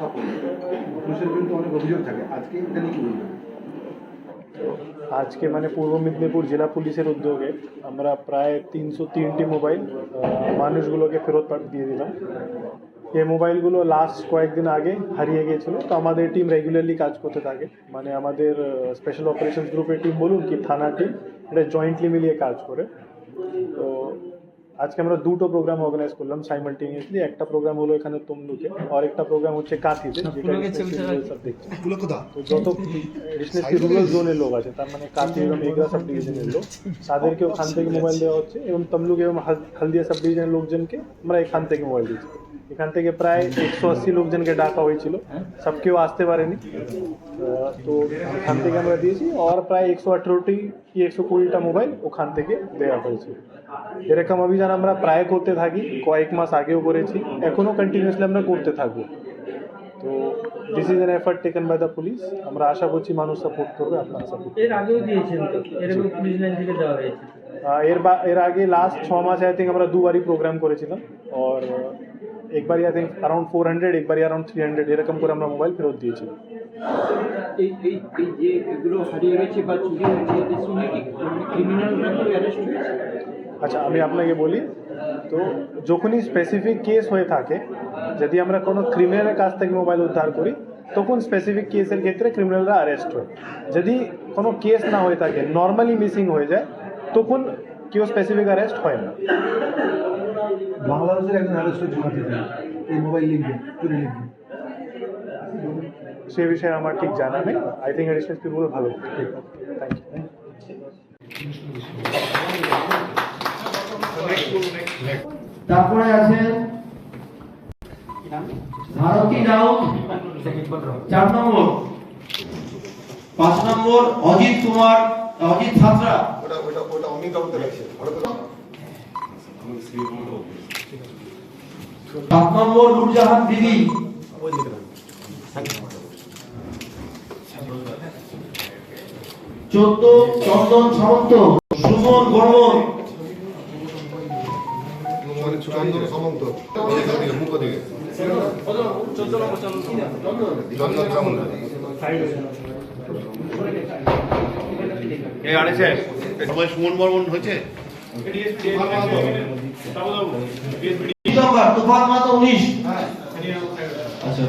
সফল পুলিশের বিরুদ্ধে অনেক অভিযোগ থাকে। আজকে এটা নিয়ে কি বলবেন? আজকে মানে পূর্ব মেদিনীপুর জেলা পুলিশের উদ্যোগে আমরা প্রায় তিনশো তিনটি মোবাইল মানুষগুলোকে ফেরত দিয়ে দিলাম। এই মোবাইলগুলো লাস্ট কয়েকদিন আগে হারিয়ে গিয়েছিল। তো আমাদের টিম রেগুলারলি কাজ করতে থাকে। মানে আমাদের স্পেশাল অপারেশন গ্রুপের টিম বলুন কি থানা টিম এটা জয়েন্টলি মিলিয়ে কাজ করে। তো আজকে আমরা দুটো প্রোগ্রাম অর্গানাইজ করলাম সাইমালটেনিয়াসলি একটা প্রোগ্রাম হলো এখানে তমলুকে আর একটা প্রোগ্রাম হচ্ছে কাঁথিতে যেটা সব দেখছে তো যত এডিশনাল রুরাল জোনের লোক আছে তার মানে কাঁথি এবং এগরা সাব ডিভিশনের লোক তাদেরকে ওখান থেকে মোবাইল দেওয়া হচ্ছে এবং তমলুক এবং হাল- হলদিয়া সাব ডিভিশনের লোকজনকে আমরা এখান থেকে মোবাইল দিচ্ছি এখান থেকে প্রায় একশো আশি লোকজনকে ডাকা হয়েছিল সব কেউ আসতে পারেনি আহ, তো এখান থেকে আমরা দিয়েছি আর প্রায় একশো আঠেরোটি কি একশো কুড়িটা মোবাইল ওখান থেকে দেওয়া হয়েছে এরকম অভিযান আমরা প্রায় করতে থাকি কয়েক মাস আগেও করেছি এখনও কন্টিনিউসলি আমরা করতে থাকবো তো this is an effort taken by the police আমরা আশা করছি মানুষ সাপোর্ট করবে আপনারা সাপোর্ট এর আগেও দিয়েছেন তো এরকম পুলিশ লাইন থেকে দেওয়া হয়েছে এর বা এর আগে লাস্ট ছ মাস আই থিঙ্ক আমরা দুবারই প্রোগ্রাম করেছিলাম আর একবারই I think around four hundred একবারই অ্যারাউন্ড থ্রি হান্ড্রেড এরকম করে আমরা মোবাইল ফেরত দিয়েছিলাম এই এই এই যে এগুলো হারিয়ে গেছে বা চুরি হয়েছে এদের সঙ্গে কি ক্রিমিনালরা কেউ অ্যারেস্ট হয়েছে আচ্ছা আমি আপনাকে বলি তো যখনই স্পেসিফিক কেস হয়ে থাকে যদি আমরা কোনো ক্রিমিনালের কাছ থেকে মোবাইল উদ্ধার করি তখন স্পেসিফিক কেসের ক্ষেত্রে ক্রিমিনালরা অ্যারেস্ট হয় যদি কোনো কেস না হয়ে থাকে নর্মালি মিসিং হয়ে যায় তখন কেউ স্পেসিফিক অ্যারেস্ট হয় না বাংলাদেশের একজন অ্যারেস্ট হয়েছে কাঁথিতে এই মোবাইল লিঙ্কে চুরি লিঙ্কে সে বিষয়ে আমার ঠিক জানা নেই। আই থিঙ্ক এডিশনাল পিপুল ভালো। ঠিক। থ্যাংক তারপরে আছেন ভারতী রাউত চার নম্বর। পাঁচ নম্বর অজিত কুমার অজিত ছাত্রা। ওটা ওটা ওটা অমিত সাত নম্বর নুরজাহান দিদি চোদ্দ চন্দন সামন্ত সুমন বর্মন মানে চন্দন সামন্ত মুখ দিকে চন্দন সামন্ত এই আড়েছে সবাই সুমন বর্মন হয়েছে? তুফান মাতো উনিশ আচ্ছা